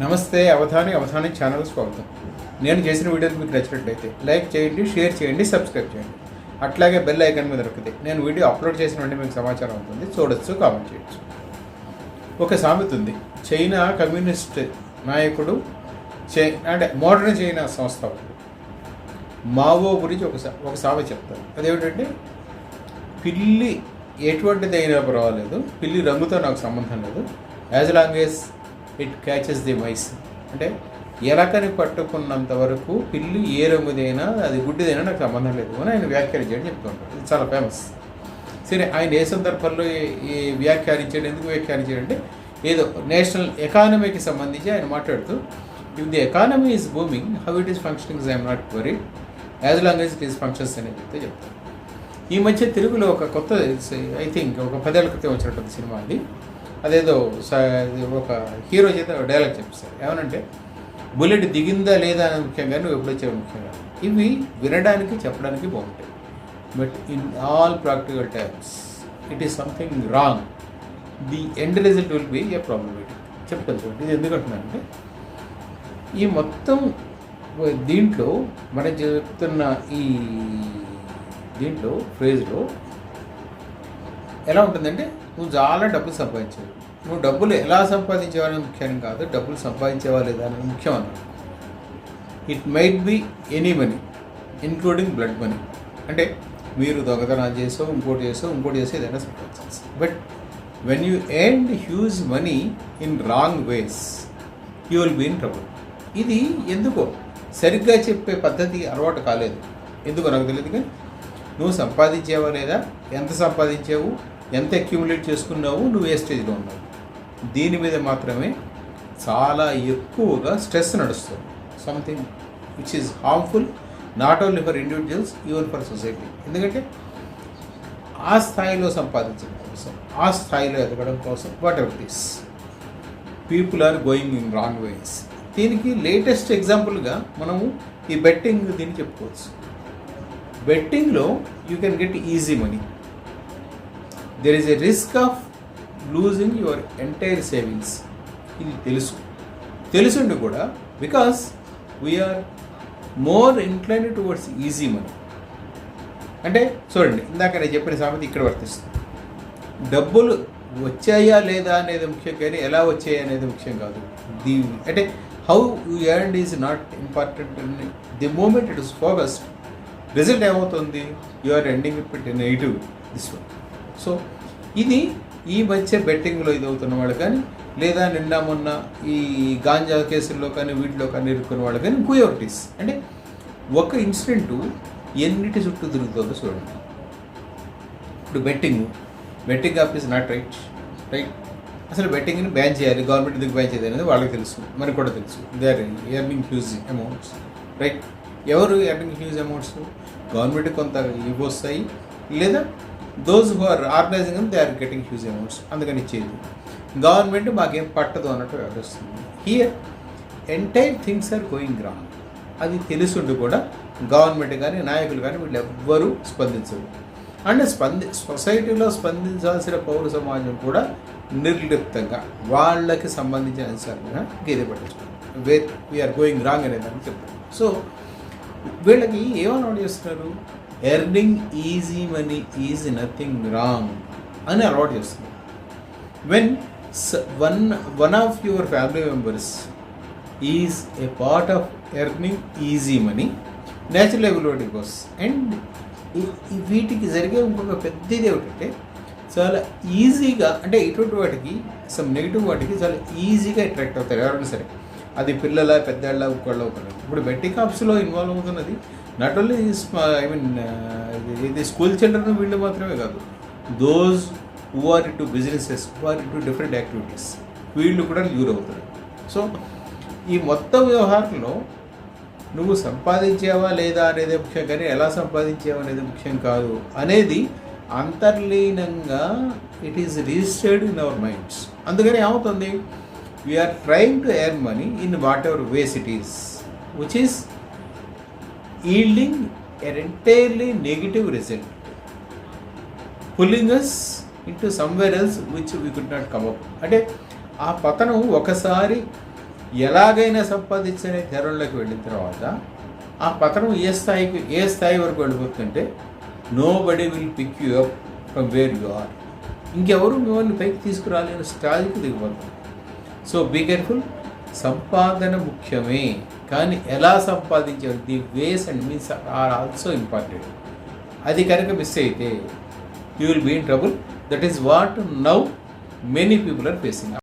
నమస్తే అవధాని అవధాని ఛానల్ స్వాగతం. నేను చేసిన వీడియోలు మీకు నచ్చినట్లయితే లైక్ చేయండి షేర్ చేయండి సబ్స్క్రైబ్ చేయండి. అట్లాగే బెల్ ఐకాన్ మీద దొరికితే నేను వీడియో అప్లోడ్ చేసిన వెంటనే మీకు సమాచారం ఉంటుంది చూడొచ్చు కామెంట్ చేయొచ్చు. ఒక సామెత ఉంది. చైనా కమ్యూనిస్ట్ నాయకుడు చై అంటే మోడర్న్ చైనా సంస్థ మావో గురించి ఒక సా- ఒక సామెత చెప్తారు. అదేమిటంటే పిల్లి ఎటువంటిదైనా పర్వాలేదు పిల్లి రంగుతో నాకు సంబంధం లేదు. As long it catches the mice అంటే ఎలకని పట్టుకున్నంత వరకు పిల్లి ఏ రంగుదైనా అది గుడ్డిదైనా నాకు సంబంధం లేదు. అని ఆయన వ్యాఖ్యానించాడు చెప్తుంటారు ఇది చాలా ఫేమస్ సరే ఆయన ఏ సందర్భంలో ఈ- వ్యాఖ్యానించాడు ఎందుకు వ్యాఖ్యానించాడు అంటే ఏదో నేషనల్ ఎకానమీకి సంబంధించి ఆయన మాట్లాడుతూ if the economy is booming how it is functioning I'm not worried as long as it is functions అని చెప్తే చెప్తాను ఈ మధ్య తెలుగులో ఒక కొత్త ఐ థింక్ ఒక పదేళ్ళ క్రితం వచ్చినటువంటి సినిమా అది. అదేదో స- ఇది ఒక హీరో చేత డైలాగ్ చెప్పిస్తారు ఏమనంటే బుల్లెట్ దిగిందా లేదా అని ముఖ్యంగా నువ్వు ఎప్పుడు వచ్చావు ముఖ్యంగా. ఇవి వినడానికి చెప్పడానికి బాగుంటాయి. But in all practical times it is something wrong the end result will be a problematic చెప్తాను చూడండి ఇది ఎందుకంటున్నానంటే ఈ మొత్తం దీంట్లో మనం చెప్తున్న ఈ దీంట్లో ఫ్రేజ్లో ఎలా ఉంటుందంటే నువ్వు చాలా డబ్బులు సంపాదించావు నువ్వు డబ్బులు ఎలా సంపాదించేవాలని ముఖ్యం కాదు డబ్బులు సంపాదించేవా లేదా అనేది ముఖ్యం అన్నాడు it might be any money including blood money అంటే మీరు దొంగతనాలు చేసావు ఇంకోటి చేసావు ఇంకోటి చేసి ఏదైనా సంపాదించాల్సి but when you earn huge money in wrong ways you will be in trouble ఇది ఎందుకో? సరిగ్గా చెప్పే పద్ధతి అలవాటు కాలేదు. ఎందుకో నాకు తెలియదు కానీ నువ్వు సంపాదించేవా లేదా? ఎంత సంపాదించావు? ఎంత అక్యుములేట్ చేసుకున్నావు నువ్వు ఏ స్టేజ్లో ఉన్నావు? దీని మీద మాత్రమే చాలా ఎక్కువగా స్ట్రెస్ నడుస్తుంది. Something which is harmful not only for individuals even for society ఎందుకంటే ఆ స్థాయిలో సంపాదించడం కోసం ఆ స్థాయిలో ఎదగడం కోసం whatever this people are going in wrong ways దీనికి లేటెస్ట్ ఎగ్జాంపుల్గా మనము ఈ బెట్టింగ్ దీన్ని చెప్పుకోవచ్చు. బెట్టింగ్లో you can get easy money there is a risk of losing your entire savings ఇది తెలుసు. తెలుసుండి కూడా because we are more incline towards easy money అంటే చూడండి ఇందాక నేను చెప్పిన సామెత ఇక్కడ వర్తిస్తుంది. డబ్బులు వచ్చాయా లేదా అనేది ముఖ్యం కానీ ఎలా వచ్చాయి అనేది ముఖ్యం కాదు. ది అంటే how you earn is not important the moment it is focused result ఏమవుతుంది? You are ending it negative this one so ఇది ఈ మధ్య బెట్టింగ్లో ఇది అవుతున్న వాళ్ళు కానీ లేదా నిన్న మొన్న ఈ గాంజా కేసుల్లో కానీ వీటిలో కానీ ఇరుక్కున్న వాళ్ళు కానీ కుయోరిటీస్ అంటే ఒక ఇన్సిడెంట్ ఎన్నిటి చుట్టూ తిరుగుతుందో చూడండి. ఇప్పుడు betting betting of is not right right? అసలు బెట్టింగ్ని బ్యాన్ చేయాలి గవర్నమెంట్ ఎందుకు బ్యాన్ చేయాలి అనేది వాళ్ళకి తెలుసు మనకు కూడా తెలుసు. They are earning huge amounts right ఎవరు ఎర్నింగ్ హ్యూజ్ అమౌంట్స్ గవర్నమెంట్ కొంత ఇవి వస్తాయి లేదా those who are organizing they are getting huge amounts అందుకని ఇచ్చేది గవర్నమెంట్ మాకేం పట్టదు అన్నట్టు వ్యవహరిస్తుంది. Here entire things are going wrong అది తెలుసుండి కూడా గవర్నమెంట్ కానీ నాయకులు కానీ వీళ్ళు ఎవ్వరూ స్పందించరు. అండ్ స్పంది సొసైటీలో స్పందించాల్సిన పౌర సమాజం కూడా నిర్లిప్తంగా వాళ్ళకి సంబంధించిన అంశాలుగా గేదె పట్టించుకోండి వే వీఆర్ గోయింగ్ రాంగ్ అనే దాన్ని చెప్తారు. సో వీళ్ళకి ఏమని చేస్తున్నారు? Earning easy money is nothing wrong అని అలవాటు చేస్తుంది. When one one of your family members is a part of earning easy money natural ability course and వీటికి జరిగే ఇంకొక పెద్దది ఏమిటంటే చాలా ఈజీగా అంటే ఇటువంటి వాటికి సమ్ నెగిటివ్ వాటికి చాలా ఈజీగా అట్రాక్ట్ అవుతారు. ఎవరైనా సరే. అది పిల్లల పెద్దళ్ళ ఒకళ్ళ ఒకళ్ళు ఇప్పుడు బెట్టింగ్ కాప్స్లో ఇన్వాల్వ్ అవుతున్నది నాట్ ఓన్లీ ఐ మీన్ ఇది స్కూల్ చిల్డ్రన్ వీళ్ళు మాత్రమే కాదు. Those who are into businesses who are into different activities వీళ్ళు కూడా యూర్ అవుతారు. సో ఈ మొత్తం వ్యవహారంలో నువ్వు సంపాదించావా లేదా అనేది ముఖ్యం కానీ ఎలా సంపాదించావా అనేది ముఖ్యం కాదు అనేది అంతర్లీనంగా it is registered in our minds అందుకని ఏమవుతుంది? We're trying to earn money in whatever ways it is which is yielding an entirely negative result pulling us into somewhere else which we could not come up అంటే ఆ పతనం ఒకసారి ఎలాగైనా సంపాదించనే ధరంలోకి వెళ్ళిన తర్వాత ఆ పతనం ఏ స్థాయికి ఏ స్థాయి వరకు వెళ్ళిపోతుందంటే nobody will pick you up from where you are ఇంకెవరు మిమ్మల్ని పైకి తీసుకురాలేని స్టాయికి దిగిపోతారు. సో బీ కేర్ఫుల్ సంపాదన ముఖ్యమే కానీ ఎలా సంపాదించాలి? The ways and means are also important అది కనుక మిస్ అయితే you will be in trouble that is what now many people are facing